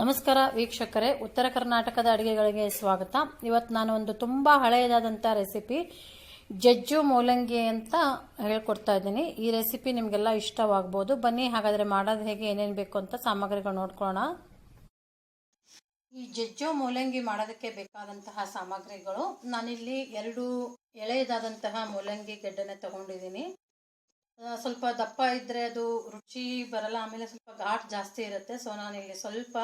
ನಮಸ್ಕಾರ ವೀಕ್ಷಕರೇ, ಉತ್ತರ ಕರ್ನಾಟಕದ ಅಡುಗೆಗಳಿಗೆ ಸ್ವಾಗತ. ಇವತ್ತು ನಾನು ಒಂದು ತುಂಬ ಹಳೆಯದಾದಂಥ ರೆಸಿಪಿ, ಜಜ್ಜು ಮೂಲಂಗಿ ಅಂತ ಹೇಳ್ಕೊಡ್ತಾ ಇದ್ದೀನಿ. ಈ ರೆಸಿಪಿ ನಿಮಗೆಲ್ಲ ಇಷ್ಟವಾಗ್ಬೋದು. ಬನ್ನಿ, ಹಾಗಾದರೆ ಮಾಡೋದು ಹೇಗೆ, ಏನೇನು ಬೇಕು ಅಂತ ಸಾಮಗ್ರಿಗಳು ನೋಡ್ಕೊಳ್ಳೋಣ. ಈ ಜಜ್ಜು ಮೂಲಂಗಿ ಮಾಡೋದಕ್ಕೆ ಬೇಕಾದಂತಹ ಸಾಮಗ್ರಿಗಳು, ನಾನಿಲ್ಲಿ ಎರಡು ಎಳೆಯದಾದಂತಹ ಮೂಲಂಗಿ ಗೆಡ್ಡನ್ನು ತಗೊಂಡಿದ್ದೀನಿ. ಸ್ವಲ್ಪ ದಪ್ಪ ಇದ್ದರೆ ಅದು ರುಚಿ ಬರಲ್ಲ, ಆಮೇಲೆ ಸ್ವಲ್ಪ ಘಾಟ್ ಜಾಸ್ತಿ ಇರುತ್ತೆ. ಸೊ ನಾನು ಇಲ್ಲಿ ಸ್ವಲ್ಪ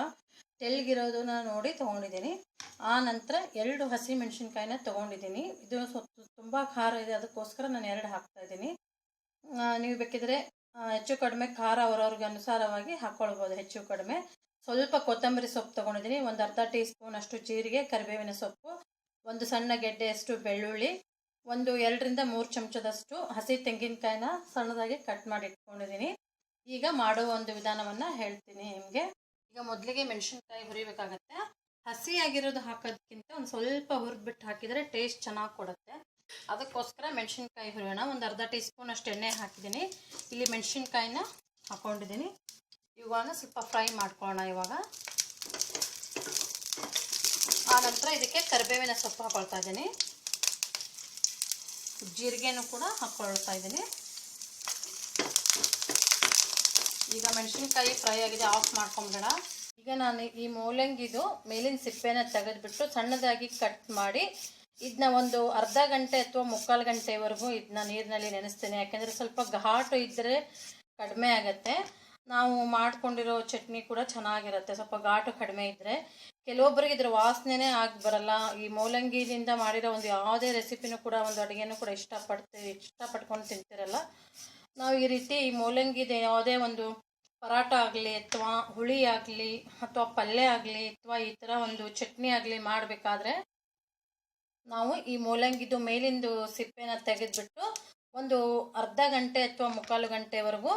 ತೆಳ್ಳಗಿರೋದನ್ನ ನೋಡಿ ತೊಗೊಂಡಿದ್ದೀನಿ. ಆ ನಂತರ ಎರಡು ಹಸಿ ಮೆಣಸಿನ್ಕಾಯಿನ ತೊಗೊಂಡಿದ್ದೀನಿ. ಇದು ಸ್ವಲ್ಪ ತುಂಬ ಖಾರ ಇದೆ, ಅದಕ್ಕೋಸ್ಕರ ನಾನು ಎರಡು ಹಾಕ್ತಾ ಇದ್ದೀನಿ. ನೀವು ಬೇಕಿದ್ರೆ ಹೆಚ್ಚು ಕಡಿಮೆ ಖಾರ ಅವರವ್ರಿಗೆ ಅನುಸಾರವಾಗಿ ಹಾಕ್ಕೊಳ್ಬೋದು ಹೆಚ್ಚು ಕಡಿಮೆ. ಸ್ವಲ್ಪ ಕೊತ್ತಂಬರಿ ಸೊಪ್ಪು ತೊಗೊಂಡಿದ್ದೀನಿ. ಒಂದು ಅರ್ಧ ಟೀ ಸ್ಪೂನ್ ಅಷ್ಟು ಜೀರಿಗೆ, ಕರಿಬೇವಿನ ಸೊಪ್ಪು, ಒಂದು ಸಣ್ಣ ಗೆಡ್ಡೆಯಷ್ಟು ಬೆಳ್ಳುಳ್ಳಿ ಒಂದು ಎರಡರಿಂದ ಮೂರು ಚಮಚದಷ್ಟು ಹಸಿ ತೆಂಗಿನಕಾಯಿನ ಸಣ್ಣದಾಗಿ ಕಟ್ ಮಾಡಿ ಇಟ್ಕೊಂಡಿದ್ದೀನಿ. ಈಗ ಮಾಡೋ ಒಂದು ವಿಧಾನವನ್ನು ಹೇಳ್ತೀನಿ ನಿಮಗೆ. ಈಗ ಮೊದಲಿಗೆ ಮೆಣಸಿನ್ಕಾಯಿ ಹುರಿಬೇಕಾಗತ್ತೆ. ಹಸಿಯಾಗಿರೋದು ಹಾಕೋದಕ್ಕಿಂತ ಒಂದು ಸ್ವಲ್ಪ ಹುರಿದ್ಬಿಟ್ಟು ಹಾಕಿದರೆ ಟೇಸ್ಟ್ ಚೆನ್ನಾಗಿ ಕೊಡುತ್ತೆ. ಅದಕ್ಕೋಸ್ಕರ ಮೆಣಸಿನ್ಕಾಯಿ ಹುರಿಯೋಣ. ಒಂದು ಅರ್ಧ ಟೀ ಸ್ಪೂನ್ ಅಷ್ಟು ಎಣ್ಣೆ ಹಾಕಿದ್ದೀನಿ. ಇಲ್ಲಿ ಮೆಣಸಿನ್ಕಾಯಿನ ಹಾಕ್ಕೊಂಡಿದ್ದೀನಿ ಇವುಗಳನ್ನ ಸ್ವಲ್ಪ ಫ್ರೈ ಮಾಡ್ಕೊಳ್ಳೋಣ ಇವಾಗ. ಆ ನಂತರ ಇದಕ್ಕೆ ಕರಿಬೇವಿನ ಸೊಪ್ಪು ಹಾಕೊಳ್ತಾ ಇದ್ದೀನಿ. ಜೀರಿಗೆನೂ ಕೂಡ ಹಾಕ್ಕೊಳ್ತಾ ಇದ್ದೀನಿ. ಈಗ ಮೆಣಸಿನ್ಕಾಯಿ ಫ್ರೈ ಆಗಿದೆ, ಆಫ್ ಮಾಡ್ಕೊಂಬೇಡ ಈಗ ನಾನು ಈ ಮೂಲಂಗಿದು ಮೇಲಿನ ಸಿಪ್ಪೆನ ತೆಗೆದುಬಿಟ್ಟು ಸಣ್ಣದಾಗಿ ಕಟ್ ಮಾಡಿ ಇದನ್ನ ಒಂದು ಅರ್ಧ ಗಂಟೆ ಅಥವಾ ಮುಕ್ಕಾಲು ಗಂಟೆವರೆಗೂ ಇದನ್ನ ನೀರಿನಲ್ಲಿ ನೆನೆಸ್ತೇನೆ. ಯಾಕೆಂದರೆ ಸ್ವಲ್ಪ ಘಾಟು ಇದ್ದರೆ ಕಡಿಮೆ ಆಗುತ್ತೆ. ನಾವು ಮಾಡ್ಕೊಂಡಿರೋ ಚಟ್ನಿ ಕೂಡ ಚೆನ್ನಾಗಿರುತ್ತೆ. ಸ್ವಲ್ಪ ಘಾಟು ಕಡಿಮೆ ಇದ್ದರೆ ಕೆಲವೊಬ್ಬರಿಗೆ ಇದ್ರ ವಾಸನೆನೇ ಆಗಿ ಬರಲ್ಲ. ಈ ಮೂಲಂಗಿಯಿಂದ ಮಾಡಿರೋ ಒಂದು ಯಾವುದೇ ರೆಸಿಪಿನೂ ಕೂಡ ಒಂದು ಅಡುಗೆನೂ ಕೂಡ ಇಷ್ಟಪಡ್ತೀವಿ ಇಷ್ಟಪಟ್ಕೊಂಡು ತಿಂತಿರಲ್ಲ. ನಾವು ಈ ರೀತಿ ಈ ಮೂಲಂಗಿದ ಯಾವುದೇ ಒಂದು ಪರಾಟ ಆಗಲಿ ಅಥವಾ ಹುಳಿ ಆಗಲಿ ಅಥವಾ ಪಲ್ಯ ಆಗಲಿ ಅಥವಾ ಈ ಥರ ಒಂದು ಚಟ್ನಿ ಆಗಲಿ ಮಾಡಬೇಕಾದ್ರೆ ನಾವು ಈ ಮೂಲಂಗಿದು ಮೇಲಿಂದು ಸಿಪ್ಪೆನ ತೆಗೆದುಬಿಟ್ಟು ಒಂದು ಅರ್ಧ ಗಂಟೆ ಅಥವಾ ಮುಕ್ಕಾಲು ಗಂಟೆವರೆಗೂ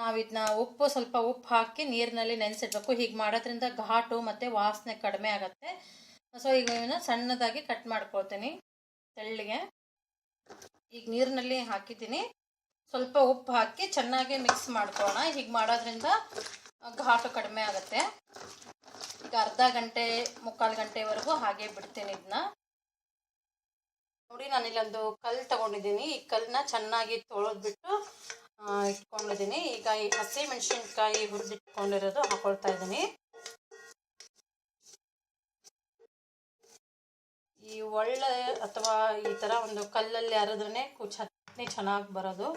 ನಾವು ಇದನ್ನ ಉಪ್ಪು ಸ್ವಲ್ಪ ಉಪ್ಪು ಹಾಕಿ ನೀರಿನಲ್ಲಿ ನೆನೆಸಿಡ್ಬೇಕು. ಹೀಗೆ ಮಾಡೋದ್ರಿಂದ ಘಾಟು ಮತ್ತು ವಾಸನೆ ಕಡಿಮೆ ಆಗುತ್ತೆ. ಸೊ ಈಗ ಇವನ್ನ ಸಣ್ಣದಾಗಿ ಕಟ್ ಮಾಡ್ಕೊಳ್ತೀನಿ ತೆಳ್ಳಿಗೆ. ಈಗ ನೀರಿನಲ್ಲಿ ಹಾಕಿದ್ದೀನಿ. ಸ್ವಲ್ಪ ಉಪ್ಪು ಹಾಕಿ ಚೆನ್ನಾಗಿ ಮಿಕ್ಸ್ ಮಾಡ್ಕೊಳ್ಳೋಣ. ಹೀಗೆ ಮಾಡೋದ್ರಿಂದ ಘಾಟು ಕಡಿಮೆ ಆಗುತ್ತೆ. ಈಗ ಅರ್ಧ ಗಂಟೆ, ಮುಕ್ಕಾಲು ಗಂಟೆವರೆಗೂ ಹಾಗೆ ಬಿಡ್ತೀನಿ ಇದನ್ನ ನೋಡಿ, ನಾನಿಲ್ಲೊಂದು ಕಲ್ಲು ತಗೊಂಡಿದ್ದೀನಿ. ಈ ಕಲ್ಲನ್ನ ಚೆನ್ನಾಗಿ ತೊಳೆದ್ಬಿಟ್ಟು ಇಟ್ಕೊಂಡಿದ್ದೀನಿ ಈಗ ಈ ಹಸಿ ಮೆಣಸಿನ್ಕಾಯಿ ಹುರಿದಿಟ್ಕೊಂಡಿರೋದು ಹಾಕೊಳ್ತಾ ಇದ್ದೀನಿ ಈ ಒಳ್ಳೆ ಅಥವಾ ಈ ಥರ ಒಂದು ಕಲ್ಲಲ್ಲಿ ಅರೆದ್ರೆ ಚಟ್ನಿ ಚೆನ್ನಾಗಿ ಬರೋದು.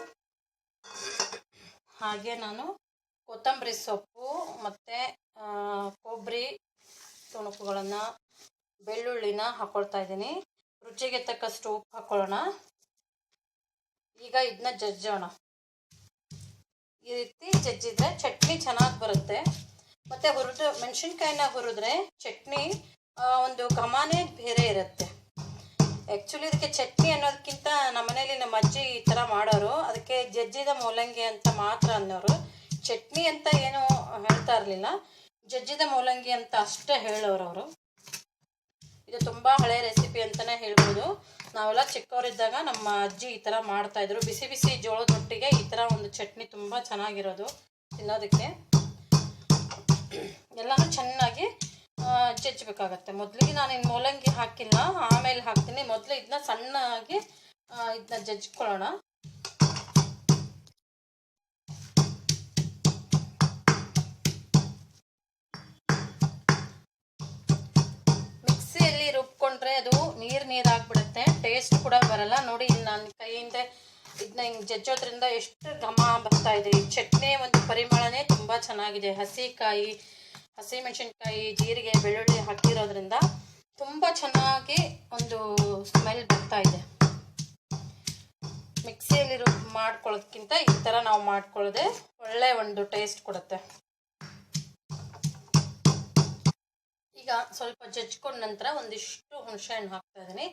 ಹಾಗೆ ನಾನು ಕೊತ್ತಂಬರಿ ಸೊಪ್ಪು ಮತ್ತು ಕೊಬ್ಬರಿ ತುಣುಕುಗಳನ್ನು, ಬೆಳ್ಳುಳ್ಳಿನ ಹಾಕ್ಕೊಳ್ತಾ ಇದ್ದೀನಿ ರುಚಿಗೆ ತಕ್ಕಷ್ಟು ಉಪ್ಪು ಹಾಕ್ಕೊಳ್ಳೋಣ ಈಗ ಇದನ್ನ ಜಜ್ಜೋಣ. ಈ ರೀತಿ ಜಜ್ಜಿದ್ರೆ ಚಟ್ನಿ ಚೆನ್ನಾಗಿ ಬರುತ್ತೆ. ಮತ್ತು ಹುರಿದ್ರೆ ಮೆಣಸಿನ್ಕಾಯಿನ ಹುರಿದ್ರೆ ಚಟ್ನಿ ಒಂದು ಘಮಾನೇ ಬೇರೆ ಇರುತ್ತೆ. ಆ್ಯಕ್ಚುಲಿ ಇದಕ್ಕೆ ಚಟ್ನಿ ಅನ್ನೋದಕ್ಕಿಂತ ನಮ್ಮ ಮನೇಲಿ ನಮ್ಮ ಅಜ್ಜಿ ಈ ಥರ ಮಾಡೋರು. ಅದಕ್ಕೆ ಜಜ್ಜಿದ ಮೂಲಂಗಿ ಅಂತ ಮಾತ್ರ ಅನ್ನೋರು. ಚಟ್ನಿ ಅಂತ ಏನು ಹೇಳ್ತಾ ಇರಲಿಲ್ಲ. ಜಜ್ಜಿದ ಮೂಲಂಗಿ ಅಂತ ಅಷ್ಟೇ ಹೇಳೋರು ಅವರು. ಇದು ತುಂಬ ಹಳೆ ರೆಸಿಪಿ ಅಂತಲೇ ಹೇಳ್ಬೋದು. ನಾವೆಲ್ಲ ಚಿಕ್ಕವರಿದ್ದಾಗ ನಮ್ಮ ಅಜ್ಜಿ ಈ ಥರ ಮಾಡ್ತಾಯಿದ್ರು ಬಿಸಿ ಬಿಸಿ ಜೋಳದ ರೊಟ್ಟಿಗೆ ಈ ಥರ ಒಂದು ಚಟ್ನಿ ತುಂಬ ಚೆನ್ನಾಗಿರೋದು ತಿನ್ನೋದಕ್ಕೆ. ಎಲ್ಲನೂ ಚೆನ್ನಾಗಿ ಜಜ್ಜಬೇಕಾಗತ್ತೆ ಮೊದಲಿಗೆ ನಾನು ಇನ್ನು ಮೂಲಂಗಿ ಹಾಕಿಲ್ಲ, ಆಮೇಲೆ ಹಾಕ್ತೀನಿ. ಮೊದಲು ಇದನ್ನ ಸಣ್ಣಾಗಿ ಇದನ್ನ ಜಜ್ಕೊಳ್ಳೋಣ ರುಬ್ಕೊಂಡ್ರೆ ಅದು ನೀರು ನೀರಾಗ್ಬಿಡುತ್ತೆ ಟೇಸ್ಟ್ ಕೂಡ ಬರಲ್ಲ. ನೋಡಿ ನನ್ನ ನಾನು ಕೈಯಿಂದ ಇದನ್ನ ಹಿಂಗೆ ಜಜ್ಜೋದ್ರಿಂದ ಎಷ್ಟು ಘಮ ಬರ್ತಾ ಇದೆ. ಈ ಚಟ್ನಿ ಒಂದು ಪರಿಮಳನೇ ತುಂಬ ಚೆನ್ನಾಗಿದೆ. ಹಸಿಕಾಯಿ ಹಸಿ ಮೆಣಸಿನ್ಕಾಯಿ ಜೀರಿಗೆ, ಬೆಳ್ಳುಳ್ಳಿ ಹಾಕಿರೋದ್ರಿಂದ ತುಂಬ ಚೆನ್ನಾಗಿ ಒಂದು ಸ್ಮೆಲ್ ಬರ್ತಾ ಇದೆ. ಮಿಕ್ಸಿಯಲ್ಲಿರೋ ಮಾಡ್ಕೊಳ್ಳೋದಕ್ಕಿಂತ ಈ ಥರ ನಾವು ಮಾಡ್ಕೊಳ್ಳೋದೆ ಒಳ್ಳೆ ಒಂದು ಟೇಸ್ಟ್ ಕೊಡುತ್ತೆ. ಈಗ ಸ್ವಲ್ಪ ಜಜ್ಕೊಂಡ ನಂತರ ಒಂದಿಷ್ಟು ಹುಣಸೆ ಹಣ್ಣು ಹಾಕ್ತಾ ಇದ್ದೀನಿ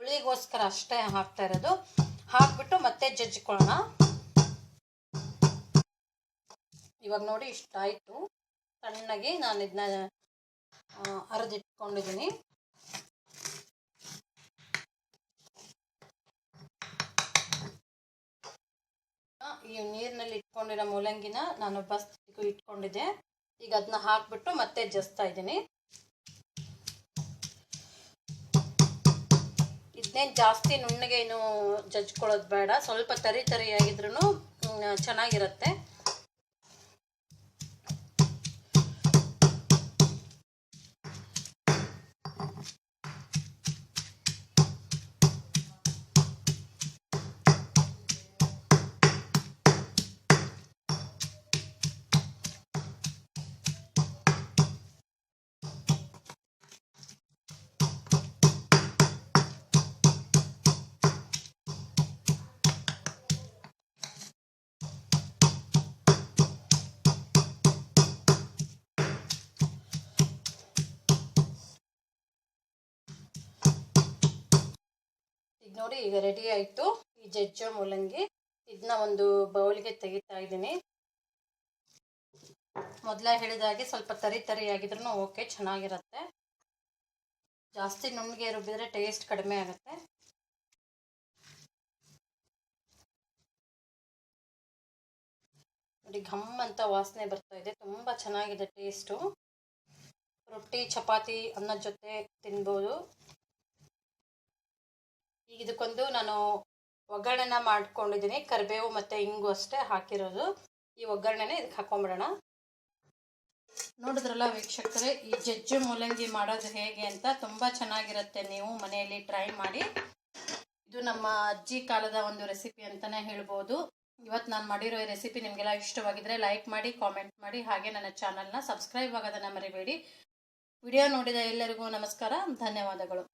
ಹುಳಿಗೋಸ್ಕರ ಅಷ್ಟೇ ಹಾಕ್ತಾ ಇರೋದು. ಹಾಕ್ಬಿಟ್ಟು ಮತ್ತೆ ಜಜ್ಕೊಳ್ಳೋಣ. ಇವಾಗ ನೋಡಿ ಇಷ್ಟಾಯಿತು ಸಣ್ಣಗೆ ನಾನು ಇದನ್ನ ಅರೆದಿಟ್ಕೊಂಡಿದ್ದೀನಿ ಈ ನೀರಿನಲ್ಲಿ ಇಟ್ಕೊಂಡಿರೋ ಮೂಲಂಗಿನ ನಾನು ಬಸ್ ಇಟ್ಕೊಂಡಿದ್ದೆ. ಈಗ ಅದನ್ನ ಹಾಕ್ಬಿಟ್ಟು ಮತ್ತೆ ಜಸ್ತಾ ಇದ್ದೀನಿ ಇದನ್ನೇನು ಜಾಸ್ತಿ ನುಣ್ಣಗೆ ಏನು ಜಜ್ಕೊಳ್ಳೋದು ಬೇಡ. ಸ್ವಲ್ಪ ತರಿ ತರಿಯಾಗಿದ್ರೂ ಚೆನ್ನಾಗಿರುತ್ತೆ. ನೋಡಿ, ಈಗ ರೆಡಿ ಆಯಿತು. ಈ ಜಜ್ಜ ಮೂಲಂಗಿ ಇದನ್ನ ಒಂದು ಬೌಲ್ಗೆ ತೆಗಿತಾ ಇದ್ದೀನಿ. ಮೊದಲೇ ಹೇಳಿದಾಗೆ ಸ್ವಲ್ಪ ತರಿ ತರಿ ಆಗಿದ್ರು ಓಕೆ, ಚೆನ್ನಾಗಿರುತ್ತೆ. ಜಾಸ್ತಿ ನುಣ್ಣಗೆ ರುಬ್ಬಿದ್ರೆ ಟೇಸ್ಟ್ ಕಡಿಮೆ ಆಗುತ್ತೆ. ನೋಡಿ, ಘಮ್ ಅಂತ ವಾಸನೆ ಬರ್ತಾ ಇದೆ. ತುಂಬ ಚೆನ್ನಾಗಿದೆ ಟೇಸ್ಟು. ರೊಟ್ಟಿ, ಚಪಾತಿ ಅನ್ನದ ಜೊತೆ ತಿನ್ಬೋದು. ಈಗ ಇದಕ್ಕೊಂದು ನಾನು ಒಗ್ಗರಣೆನ ಮಾಡ್ಕೊಂಡಿದ್ದೀನಿ, ಕರಿಬೇವು ಮತ್ತು ಇಂಗು ಅಷ್ಟೇ ಹಾಕಿರೋದು. ಈ ಒಗ್ಗರಣೆನ ಇದಕ್ಕೆ ಹಾಕೊಂಬಿಡೋಣ. ನೋಡಿದ್ರಲ್ಲ ವೀಕ್ಷಕರೇ, ಈ ಜಜ್ಜು ಮೂಲಂಗಿ ಮಾಡೋದು ಹೇಗೆ ಅಂತ ತುಂಬ ಚೆನ್ನಾಗಿರುತ್ತೆ ನೀವು ಮನೆಯಲ್ಲಿ ಟ್ರೈ ಮಾಡಿ. ಇದು ನಮ್ಮ ಅಜ್ಜಿ ಕಾಲದ ಒಂದು ರೆಸಿಪಿ ಅಂತಲೇ ಹೇಳ್ಬೋದು. ಇವತ್ತು ನಾನು ಮಾಡಿರೋ ಈ ರೆಸಿಪಿ ನಿಮಗೆಲ್ಲ ಇಷ್ಟವಾಗಿದ್ದರೆ ಲೈಕ್ ಮಾಡಿ, ಕಾಮೆಂಟ್ ಮಾಡಿ, ಹಾಗೆ ನನ್ನ ಚಾನಲ್ನ ಸಬ್ಸ್ಕ್ರೈಬ್ ಆಗೋದನ್ನು ಮರಿಬೇಡಿ. ವಿಡಿಯೋ ನೋಡಿದ ಎಲ್ಲರಿಗೂ ನಮಸ್ಕಾರ, ಧನ್ಯವಾದಗಳು.